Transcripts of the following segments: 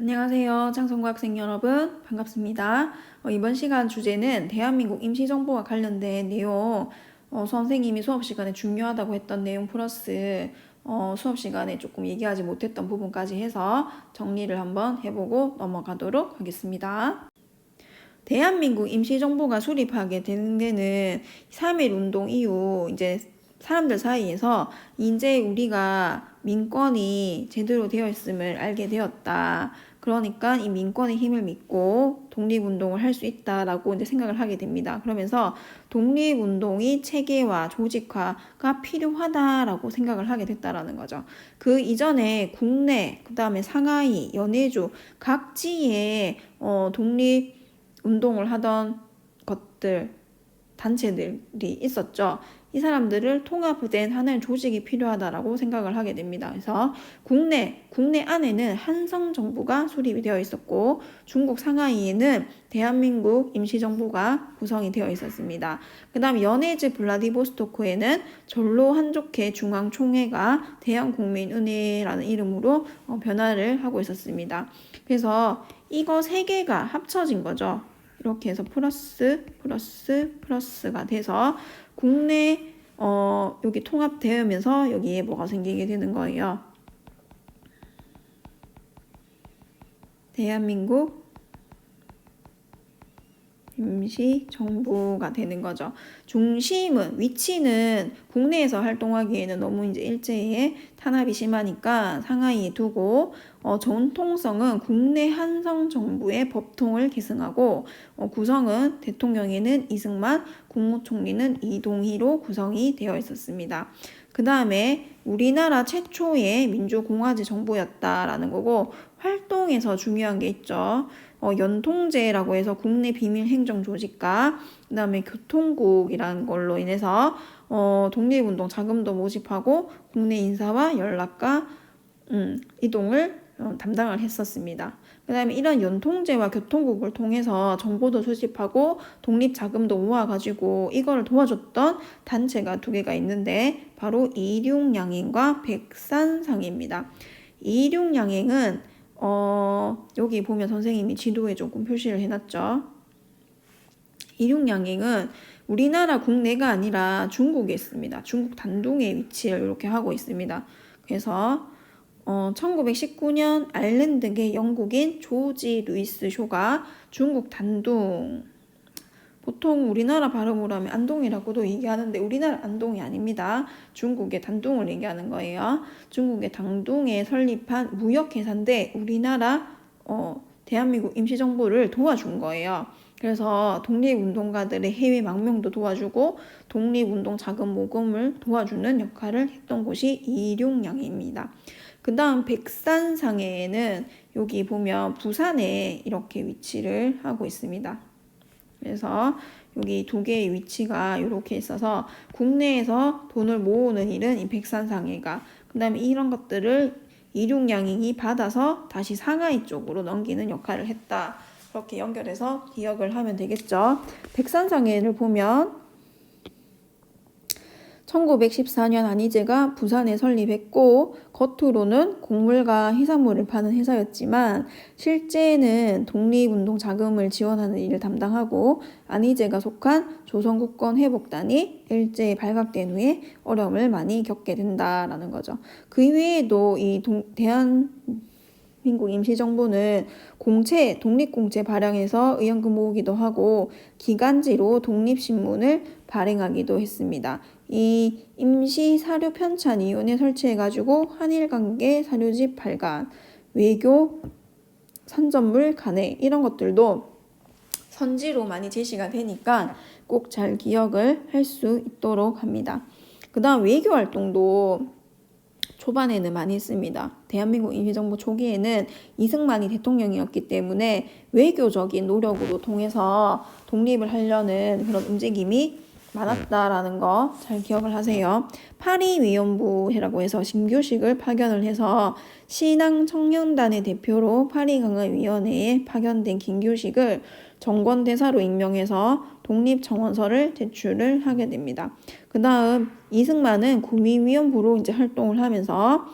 안녕하세요. 창성고 학생 여러분. 반갑습니다. 어, 이번 시간 주제는 대한민국 임시정부와 관련된 내용, 어, 선생님이 수업 시간에 중요하다고 했던 내용 플러스 어, 수업 시간에 조금 얘기하지 못했던 부분까지 해서 정리를 한번 해보고 넘어가도록 하겠습니다. 대한민국 임시정부가 수립하게 되는 데는 3.1 운동 이후 이제 사람들 사이에서 이제 우리가 민권이 제대로 되어 있음을 알게 되었다. 그러니까 이 민권의 힘을 믿고 독립운동을 할 수 있다라고 이제 생각을 하게 됩니다. 그러면서 독립운동이 체계화, 조직화가 필요하다라고 생각을 하게 됐다라는 거죠. 그 이전에 국내, 그 다음에 상하이, 연해주, 각지에 어, 독립운동을 하던 것들, 단체들이 있었죠. 이 사람들을 통합된 하나의 조직이 필요하다라고 생각을 하게 됩니다. 그래서 국내, 국내 안에는 한성 정부가 수립이 되어 있었고 중국 상하이에는 대한민국 임시정부가 구성이 되어 있었습니다. 그 다음 연해즈 블라디보스토크에는 전로 한족회 중앙총회가 대한국민은혜라는 이름으로 어, 변화를 하고 있었습니다. 그래서 이거 세 개가 합쳐진 거죠. 이렇게 해서 플러스 플러스 플러스가 돼서 국내 어, 여기 통합되면서 여기에 뭐가 생기게 되는 거예요. 대한민국 임시 정부가 되는 거죠. 중심은 위치는 국내에서 활동하기에는 너무 이제 일제에 탄압이 심하니까 상하이에 두고 어, 전통성은 국내 한성 정부의 법통을 계승하고 어, 구성은 대통령에는 이승만, 국무총리는 이동희로 구성이 되어 있었습니다. 그 다음에 우리나라 최초의 민주공화제 정부였다라는 거고 활동에서 중요한 게 있죠. 어, 연통제라고 해서 국내 비밀 행정 조직과 그다음에 교통국이라는 걸로 인해서 어, 독립운동 자금도 모집하고 국내 인사와 연락과 음, 이동을 어, 담당을 했었습니다. 그 다음에 이런 연통제와 교통국을 통해서 정보도 수집하고 독립 자금도 모아가지고 이걸 도와줬던 단체가 두 개가 있는데 바로 이륙양행과 백산상입니다. 이륙양행은 어, 여기 보면 선생님이 지도에 조금 표시를 해놨죠. 이륙양행은 우리나라 국내가 아니라 중국에 있습니다. 중국 단둥에 위치를 이렇게 하고 있습니다. 그래서 어, 1919년 아일랜드계 영국인 조지 루이스 쇼가 중국 단둥 보통 우리나라 발음으로 하면 안동이라고도 얘기하는데 우리나라 안동이 아닙니다. 중국의 단둥을 얘기하는 거예요. 중국의 단둥에 설립한 무역회사인데 우리나라 어, 대한민국 임시정부를 도와준 거예요. 그래서 독립운동가들의 해외 망명도 도와주고 독립운동 자금 모금을 도와주는 역할을 했던 곳이 이룡양입니다. 그 다음 백산상해에는 여기 보면 부산에 이렇게 위치를 하고 있습니다. 그래서 여기 두 개의 위치가 이렇게 있어서 국내에서 돈을 모으는 일은 이 백산상해가 그 다음에 이런 것들을 이륙양행이 받아서 다시 상하이 쪽으로 넘기는 역할을 했다. 그렇게 연결해서 기억을 하면 되겠죠. 백산상해를 보면 1914년 안희제가 부산에 설립했고 겉으로는 곡물과 해산물을 파는 회사였지만 실제는 독립운동 자금을 지원하는 일을 담당하고 안희제가 속한 조선국권 회복단이 일제에 발각된 후에 어려움을 많이 겪게 된다라는 거죠. 그 외에도 이 동, 대한 민국 임시정부는 공채, 독립공채 발행해서 의원금 모으기도 하고 기간지로 독립신문을 발행하기도 했습니다. 이 임시 사료 편찬 위원회 설치해가지고 한일 관계 사료집 발간, 외교 선전물 간회 이런 것들도 선지로 많이 제시가 되니까 꼭 잘 기억을 할 수 있도록 합니다. 그 다음 외교 활동도 초반에는 많이 했습니다. 대한민국 임시정부 초기에는 이승만이 대통령이었기 때문에 외교적인 노력으로 통해서 독립을 하려는 그런 움직임이 많았다라는 거 잘 기억을 하세요. 파리 위원부라고 해서 신규식을 파견을 해서 신앙 청년단의 대표로 파리 강화 위원회에 파견된 김규식을 정권 대사로 임명해서 독립 청원서를 제출을 하게 됩니다. 그 다음 이승만은 구민위원부로 이제 활동을 하면서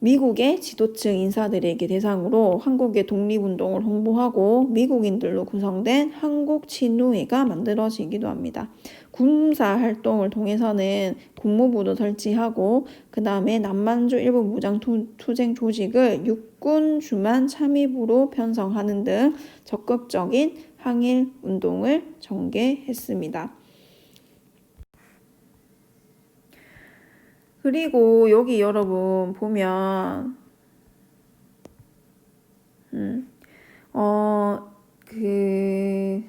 미국의 지도층 인사들에게 대상으로 한국의 독립운동을 홍보하고 미국인들로 구성된 한국친노회가 만들어지기도 합니다. 군사 활동을 통해서는 국무부도 설치하고 그 다음에 남만주 일부 무장 투, 투쟁 조직을 육군 주만 참의부로 편성하는 등 적극적인 항일 운동을 전개했습니다. 그리고 여기 여러분 보면 음, 어, 그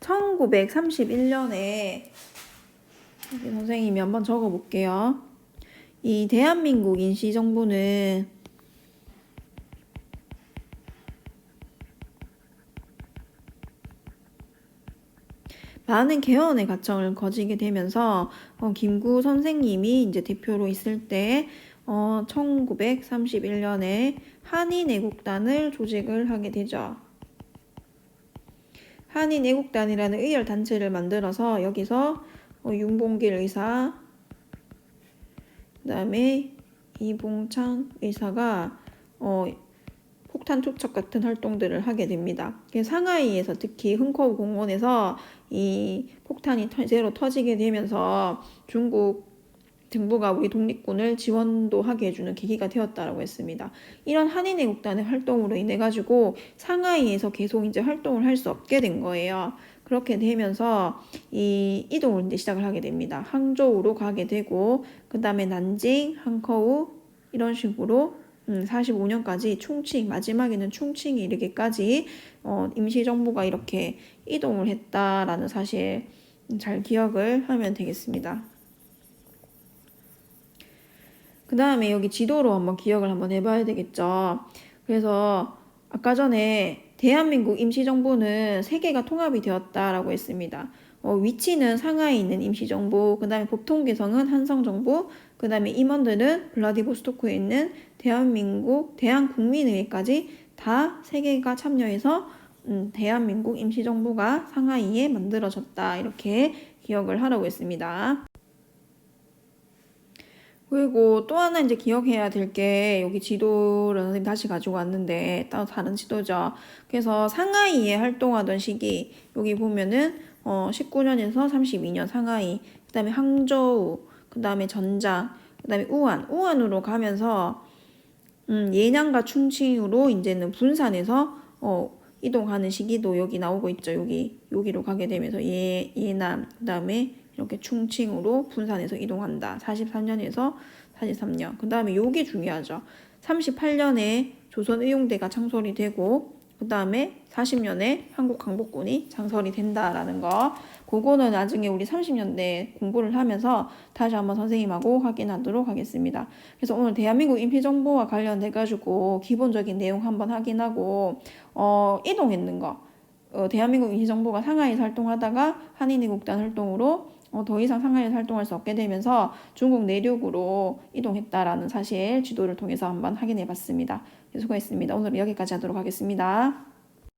1931년에 여기 선생님이 한번 적어 볼게요. 이 대한민국 임시정부는 많은 개헌의 과정을 거치게 되면서 어, 김구 선생님이 이제 대표로 있을 때 어, 1931년에 한인애국단을 조직을 하게 되죠. 한인애국단이라는 의열 단체를 만들어서 여기서 어, 윤봉길 의사, 그다음에 이봉창 의사가 어, 폭탄 투척 같은 활동들을 하게 됩니다. 상하이에서 특히 흥커우 공원에서 이 폭탄이 새로 터지게 되면서 중국 정부가 우리 독립군을 지원도 하게 해주는 계기가 되었다라고 했습니다. 이런 한인애국단의 활동으로 인해 가지고 상하이에서 계속 이제 활동을 할 수 없게 된 거예요. 그렇게 되면서 이 이동을 이제 시작을 하게 됩니다. 항저우로 가게 되고 그 다음에 난징, 항커우 이런 식으로 음, 45년까지 충칭 마지막에는 충칭이 이르기까지 어, 임시정부가 이렇게 이동을 했다라는 사실 잘 기억을 하면 되겠습니다. 그 다음에 여기 지도로 한번 기억을 한번 해봐야 되겠죠. 그래서 아까 전에 대한민국 임시정부는 세 개가 통합이 되었다라고 했습니다. 어, 위치는 상하이에 있는 임시정부, 그 다음에 법통계성은 한성정부, 그 다음에 임원들은 블라디보스토크에 있는 대한민국 대한국민회의까지 다 세 개가 참여해서 음, 대한민국 임시정부가 상하이에 만들어졌다 이렇게 기억을 하라고 했습니다. 그리고 또 하나 이제 기억해야 될 게 여기 지도를 선생님 다시 가지고 왔는데 따로 다른 지도죠. 그래서 상하이에 활동하던 시기 여기 보면은 어 19년에서 32년 상하이 그 다음에 항저우 그 다음에 전장 그다음에 우한 우한으로 가면서 음 예냥과 충칭으로 이제는 분산해서 어 이동하는 시기도 여기 나오고 있죠. 여기 여기로 가게 되면서 예 예남 그다음에 이렇게 충칭으로 분산해서 이동한다. 43년에서 43년. 그 다음에 요게 중요하죠. 38년에 조선 의용대가 창설이 되고 그 다음에 40년에 한국 강복군이 창설이 된다라는 거. 그거는 나중에 우리 30년대 공부를 하면서 다시 한번 선생님하고 확인하도록 하겠습니다. 그래서 오늘 대한민국 임시정부와 관련돼 가지고 기본적인 내용 한번 확인하고 어, 이동했는 거. 어, 대한민국 임시정부가 상하이에서 활동하다가 한인애국단 활동으로 어, 더 이상 상하이에서 활동할 수 없게 되면서 중국 내륙으로 이동했다라는 사실 지도를 통해서 한번 확인해 봤습니다. 수고했습니다. 오늘 여기까지 하도록 하겠습니다.